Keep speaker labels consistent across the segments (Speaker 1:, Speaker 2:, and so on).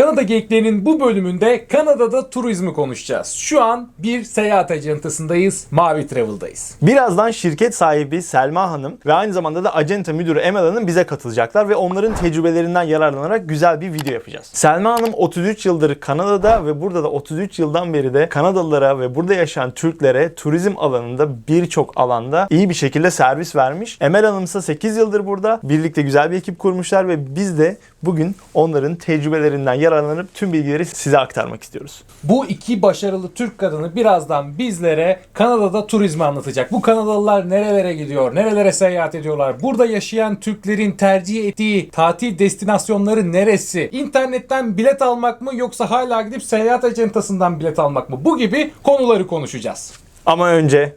Speaker 1: Kanada Geyiklerinin bu bölümünde Kanada'da turizmi konuşacağız. Şu an bir seyahat ajantasındayız. Mavi Travel'dayız.
Speaker 2: Birazdan şirket sahibi Selma Hanım ve aynı zamanda da acenta müdürü Emel Hanım bize katılacaklar ve onların tecrübelerinden yararlanarak güzel bir video yapacağız. Selma Hanım 33 yıldır Kanada'da ve burada da 33 yıldan beri de Kanadalılara ve burada yaşayan Türklere turizm alanında birçok alanda iyi bir şekilde servis vermiş. Emel Hanım ise 8 yıldır burada. Birlikte güzel bir ekip kurmuşlar ve biz de bugün onların tecrübelerinden yararlanıp tüm bilgileri size aktarmak istiyoruz.
Speaker 1: Bu iki başarılı Türk kadını birazdan bizlere Kanada'da turizmi anlatacak. Bu Kanadalılar nerelere gidiyor, nerelere seyahat ediyorlar, burada yaşayan Türklerin tercih ettiği tatil destinasyonları neresi, internetten bilet almak mı yoksa hala gidip seyahat ajantasından bilet almak mı? Bu gibi konuları konuşacağız.
Speaker 2: Ama önce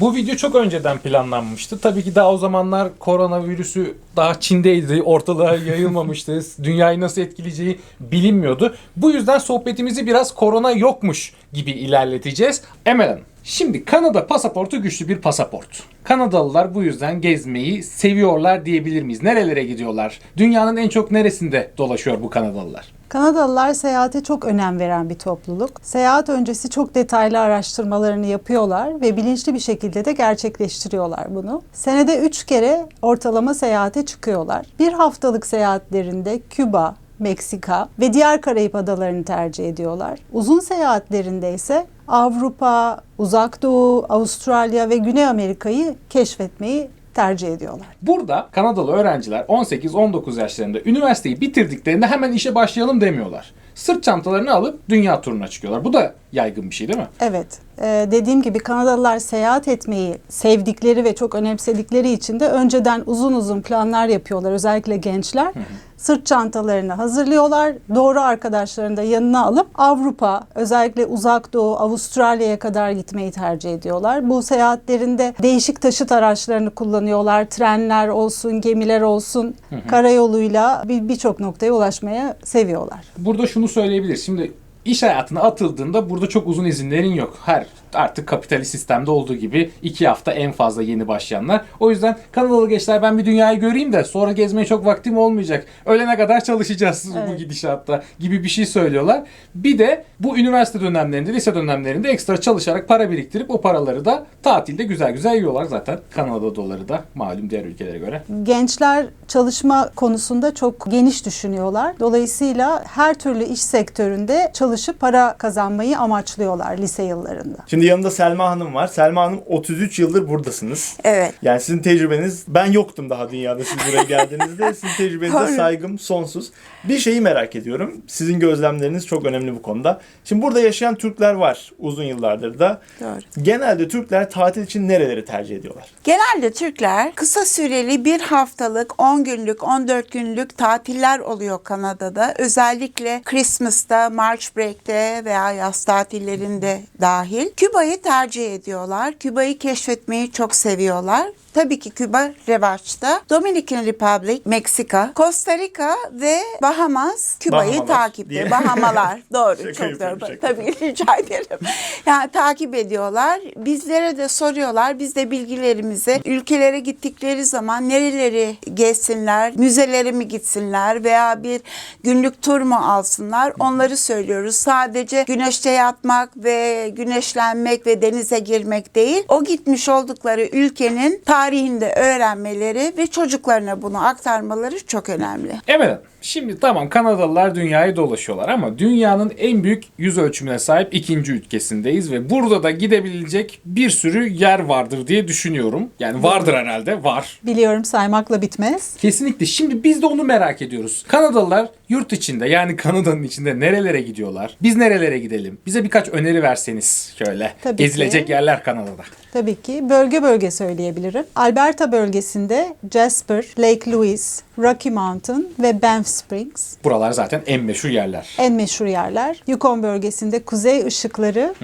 Speaker 1: Bu video çok önceden planlanmıştı. Tabii ki daha o zamanlar koronavirüsü daha Çin'deydi, ortalığa yayılmamıştı. Dünyayı nasıl etkileyeceği bilinmiyordu. Bu yüzden sohbetimizi biraz korona yokmuş gibi ilerleteceğiz. Emel Hanım, Şimdi Kanada pasaportu güçlü bir pasaport. Kanadalılar bu yüzden gezmeyi seviyorlar diyebilir miyiz? Nerelere gidiyorlar? Dünyanın en çok neresinde dolaşıyor bu Kanadalılar?
Speaker 3: Kanadalılar seyahate çok önem veren bir topluluk. Seyahat öncesi çok detaylı araştırmalarını yapıyorlar ve bilinçli bir şekilde de gerçekleştiriyorlar bunu. Senede 3 kere ortalama seyahate çıkıyorlar. Bir haftalık seyahatlerinde Küba, Meksika ve diğer Karayip adalarını tercih ediyorlar. Uzun seyahatlerinde ise Avrupa, Uzak Doğu, Avustralya ve Güney Amerika'yı keşfetmeyi tercih ediyorlar.
Speaker 1: Burada Kanadalı öğrenciler 18-19 yaşlarında üniversiteyi bitirdiklerinde hemen işe başlayalım demiyorlar. Sırt çantalarını alıp dünya turuna çıkıyorlar. Bu da yaygın bir şey değil mi?
Speaker 3: Evet. Ee, dediğim gibi Kanadalılar seyahat etmeyi sevdikleri ve çok önemsedikleri için de önceden uzun uzun planlar yapıyorlar. Özellikle gençler. Sırt çantalarını hazırlıyorlar. Doğru arkadaşlarını da yanına alıp Avrupa, özellikle Uzak Doğu, Avustralya'ya kadar gitmeyi tercih ediyorlar. Bu seyahatlerinde değişik taşıt araçlarını kullanıyorlar. Trenler olsun, gemiler olsun, karayoluyla bir- birçok noktaya ulaşmaya seviyorlar.
Speaker 1: Burada şunu söyleyebiliriz. Şimdi iş hayatına atıldığında burada çok uzun izinlerin yok. Her artık kapitalist sistemde olduğu gibi iki hafta en fazla yeni başlayanlar. O yüzden Kanadalı gençler ben bir dünyayı göreyim de sonra gezmeye çok vaktim olmayacak. Ölene kadar çalışacağız bu
Speaker 3: Evet.
Speaker 1: gidişatta gibi bir şey söylüyorlar. Bir de bu üniversite dönemlerinde, lise dönemlerinde ekstra çalışarak para biriktirip o paraları da tatilde güzel güzel yiyorlar zaten. Kanada doları da malum diğer ülkelere göre.
Speaker 3: Gençler çalışma konusunda çok geniş düşünüyorlar. Dolayısıyla her türlü iş sektöründe çalışıp para kazanmayı amaçlıyorlar lise yıllarında.
Speaker 2: Şimdi yanımda Selma Hanım var. Selma Hanım 33 yıldır buradasınız.
Speaker 4: Evet.
Speaker 2: Yani sizin tecrübeniz, ben yoktum daha dünyada siz buraya geldiğinizde. Sizin tecrübenize saygım sonsuz. Bir şeyi merak ediyorum. Sizin gözlemleriniz çok önemli bu konuda. Şimdi burada yaşayan Türkler var uzun yıllardır da.
Speaker 4: Doğru.
Speaker 2: Genelde Türkler tatil için nereleri tercih ediyorlar?
Speaker 4: Genelde Türkler kısa süreli bir haftalık, 10 günlük, 14 günlük tatiller oluyor Kanada'da. Özellikle Christmas'ta, March Break'te veya yaz tatillerinde dahil. Küba'yı tercih ediyorlar. Küba'yı keşfetmeyi çok seviyorlar. Tabii ki Küba revaçta. Dominican Republic, Meksika, Costa Rica ve Bahamas Küba'yı
Speaker 2: Bahamalar
Speaker 4: takipte.
Speaker 2: diye.
Speaker 4: Bahamalar. Doğru.
Speaker 2: Şaka
Speaker 4: çok
Speaker 2: yapıyorum,
Speaker 4: doğru.
Speaker 2: şaka
Speaker 4: Tabii rica ederim. Yani takip ediyorlar. Bizlere de soruyorlar. Biz de bilgilerimizi ülkelere gittikleri zaman nereleri gezsinler, müzelere mi gitsinler veya bir günlük tur mu alsınlar onları söylüyoruz. Sadece güneşte yatmak ve güneşlenmek ve denize girmek değil. O gitmiş oldukları ülkenin tarihinde öğrenmeleri ve çocuklarına bunu aktarmaları çok önemli.
Speaker 1: Evet. Şimdi tamam Kanadalılar dünyayı dolaşıyorlar ama dünyanın en büyük yüz ölçümüne sahip ikinci ülkesindeyiz ve burada da gidebilecek bir sürü yer vardır diye düşünüyorum. Yani vardır herhalde, var.
Speaker 3: Biliyorum saymakla bitmez.
Speaker 1: Kesinlikle. Şimdi biz de onu merak ediyoruz. Kanadalılar yurt içinde yani Kanada'nın içinde nerelere gidiyorlar? Biz nerelere gidelim? Bize birkaç öneri verseniz şöyle.
Speaker 3: Tabii
Speaker 1: Gezilecek
Speaker 3: ki.
Speaker 1: yerler Kanada'da.
Speaker 3: Tabii ki bölge bölge söyleyebilirim. Alberta bölgesinde Jasper, Lake Louise, Rocky Mountain ve Banff Springs
Speaker 1: Buralar zaten en meşhur yerler.
Speaker 3: en meşhur yerler. Yukon bölgesinde kuzey ışıkları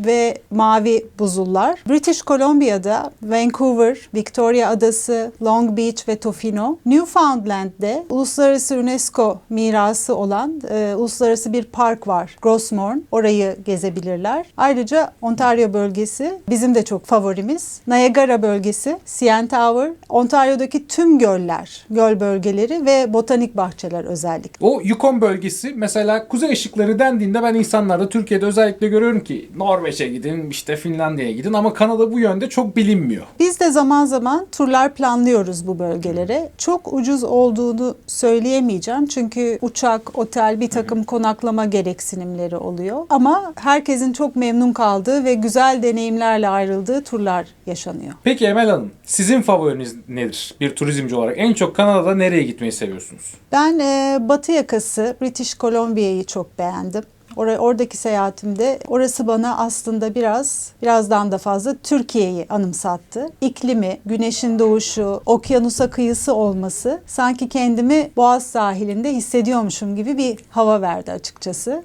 Speaker 3: ve mavi buzullar. British Columbia'da Vancouver, Victoria Adası, Long Beach ve Tofino. Newfoundland'de uluslararası UNESCO mirası olan e, uluslararası bir park var. Grossmorn. Orayı gezebilirler. Ayrıca Ontario bölgesi bizim de çok favorimiz. Niagara bölgesi, CN Tower, Ontario'daki tüm göller, göl bölgeleri ve botanik bahçeler özellikle.
Speaker 1: O Yukon bölgesi mesela kuzey ışıkları dendiğinde ben insanlarda Türkiye'de özellikle görüyorum ki Norveç'e gidin işte Finlandiya'ya gidin ama Kanada bu yönde çok bilinmiyor.
Speaker 3: Biz de zaman zaman turlar planlıyoruz bu bölgelere. Çok ucuz olduğunu söyleyemeyeceğim çünkü uçak, otel, bir takım konaklama gereksinimleri oluyor. Ama herkesin çok memnun kaldığı ve güzel deneyimlerle ayrıldığı turlar yaşanıyor.
Speaker 1: Peki Emel Hanım sizin favoriniz nedir bir turizmci olarak? En çok Kanada'da nereye gitmeyi seviyorsunuz?
Speaker 3: Ben e, batı yakası British Columbia'yı çok beğendim. Or- oradaki seyahatimde orası bana aslında biraz birazdan da fazla Türkiye'yi anımsattı. İklimi, güneşin doğuşu, okyanusa kıyısı olması sanki kendimi Boğaz sahilinde hissediyormuşum gibi bir hava verdi açıkçası.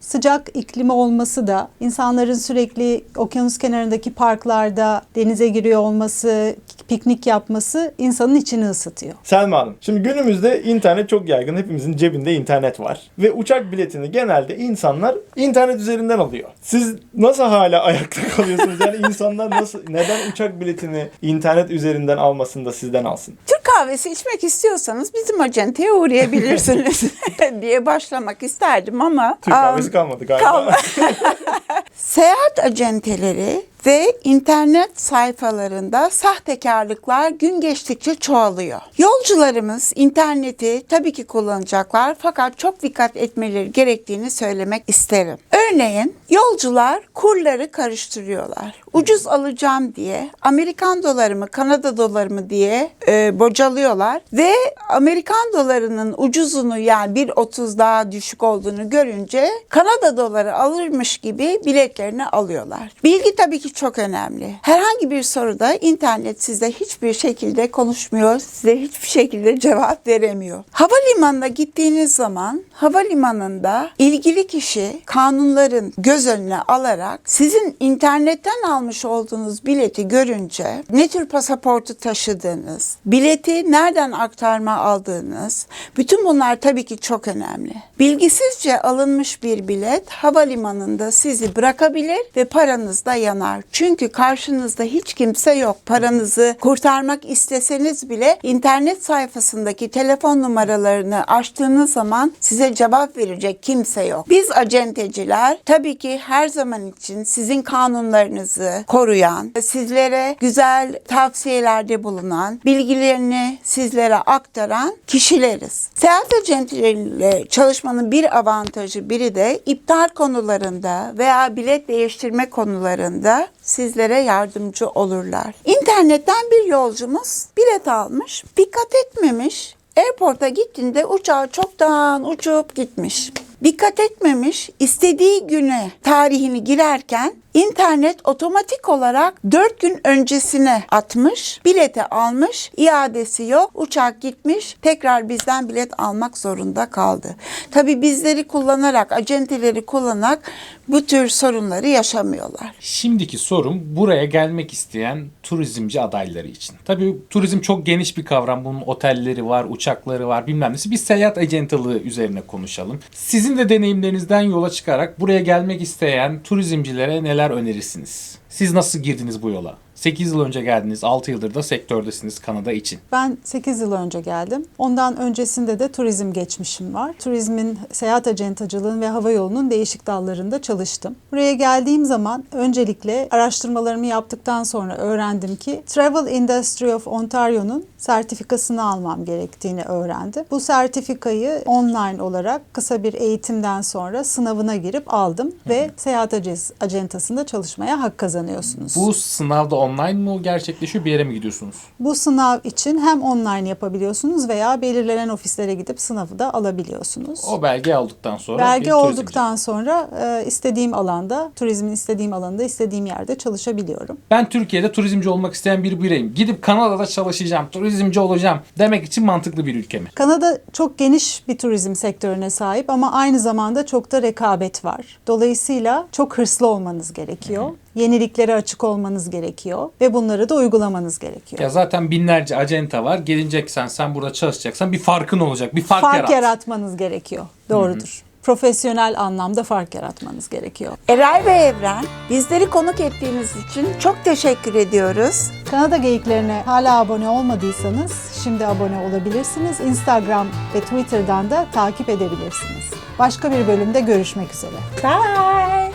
Speaker 3: Sıcak iklimi olması da insanların sürekli okyanus kenarındaki parklarda denize giriyor olması, piknik yapması insanın içini ısıtıyor.
Speaker 2: Selma Hanım, şimdi günümüzde internet çok yaygın. Hepimizin cebinde internet var. Ve uçak biletini genelde insanlar internet üzerinden alıyor. Siz nasıl hala ayakta kalıyorsunuz? Yani insanlar nasıl, neden uçak biletini internet üzerinden almasını da sizden alsın?
Speaker 4: Türk kahvesi içmek istiyorsanız bizim acenteye uğrayabilirsiniz diye başlamak isterdim ama
Speaker 2: Türk kahvesi kalmadı galiba.
Speaker 4: kalma- seyahat acenteleri ve internet sayfalarında sahtekarlıklar gün geçtikçe çoğalıyor. Yolcularımız interneti tabii ki kullanacaklar fakat çok dikkat etmeleri gerektiğini söylemek isterim. Örneğin yolcular kurları karıştırıyorlar. Ucuz alacağım diye Amerikan doları mı Kanada doları mı diye e, bocalıyorlar ve Amerikan dolarının ucuzunu yani 1.30 daha düşük olduğunu görünce Kanada doları alırmış gibi biletlerini alıyorlar. Bilgi tabii ki çok önemli. Herhangi bir soruda internet size hiçbir şekilde konuşmuyor, size hiçbir şekilde cevap veremiyor. Havalimanına gittiğiniz zaman havalimanında ilgili kişi kanunların göz önüne alarak sizin internetten almış olduğunuz bileti görünce ne tür pasaportu taşıdığınız, bileti nereden aktarma aldığınız, bütün bunlar tabii ki çok önemli. Bilgisizce alınmış bir bilet havalimanında sizi bırakabilir ve paranız da yanar. Çünkü karşınızda hiç kimse yok. Paranızı kurtarmak isteseniz bile internet sayfasındaki telefon numaralarını açtığınız zaman size cevap verecek kimse yok. Biz acenteciler tabii ki her zaman için sizin kanunlarınızı koruyan, sizlere güzel tavsiyelerde bulunan, bilgilerini sizlere aktaran kişileriz. Seyahat acenteleriyle çalışmanın bir avantajı biri de iptal konularında veya bilet değiştirme konularında sizlere yardımcı olurlar. İnternetten bir yolcumuz bilet almış, dikkat etmemiş. Airport'a gittiğinde uçağı çoktan uçup gitmiş. Dikkat etmemiş, istediği güne tarihini girerken internet otomatik olarak 4 gün öncesine atmış, bileti almış, iadesi yok, uçak gitmiş, tekrar bizden bilet almak zorunda kaldı. Tabii bizleri kullanarak, acenteleri kullanarak bu tür sorunları yaşamıyorlar.
Speaker 1: Şimdiki sorum buraya gelmek isteyen turizmci adayları için. Tabii turizm çok geniş bir kavram. Bunun otelleri var, uçakları var, bilmem nesi. Biz seyahat acentalığı üzerine konuşalım. Sizin de deneyimlerinizden yola çıkarak buraya gelmek isteyen turizmcilere neler önerirsiniz? Siz nasıl girdiniz bu yola? 8 yıl önce geldiniz, 6 yıldır da sektördesiniz Kanada için.
Speaker 3: Ben 8 yıl önce geldim. Ondan öncesinde de turizm geçmişim var. Turizmin, seyahat acentacılığın ve hava yolunun değişik dallarında çalıştım. Buraya geldiğim zaman öncelikle araştırmalarımı yaptıktan sonra öğrendim ki Travel Industry of Ontario'nun sertifikasını almam gerektiğini öğrendim. Bu sertifikayı online olarak kısa bir eğitimden sonra sınavına girip aldım ve seyahat ace- acentasında çalışmaya hak kazanıyorsunuz.
Speaker 1: Bu sınavda online mı gerçekleşiyor? Bir yere mi gidiyorsunuz?
Speaker 3: Bu sınav için hem online yapabiliyorsunuz veya belirlenen ofislere gidip sınavı da alabiliyorsunuz.
Speaker 1: O belge aldıktan sonra
Speaker 3: Belge olduktan sonra e, istediğim alanda, turizmin istediğim alanda, istediğim yerde çalışabiliyorum.
Speaker 1: Ben Türkiye'de turizmci olmak isteyen bir bireyim. Gidip Kanada'da çalışacağım, turizmci olacağım demek için mantıklı bir ülke mi?
Speaker 3: Kanada çok geniş bir turizm sektörüne sahip ama aynı zamanda çok da rekabet var. Dolayısıyla çok hırslı olmanız gerekiyor. Yeniliklere açık olmanız gerekiyor ve bunları da uygulamanız gerekiyor.
Speaker 1: Ya zaten binlerce acenta var. Geleceksen sen burada çalışacaksan bir farkın olacak. Bir fark,
Speaker 3: fark
Speaker 1: yarat.
Speaker 3: yaratmanız gerekiyor. Doğrudur. Profesyonel anlamda fark yaratmanız gerekiyor.
Speaker 4: Eray ve Evren bizleri konuk ettiğiniz için çok teşekkür ediyoruz.
Speaker 3: Kanada geyiklerine hala abone olmadıysanız şimdi abone olabilirsiniz. Instagram ve Twitter'dan da takip edebilirsiniz. Başka bir bölümde görüşmek üzere.
Speaker 4: Bye.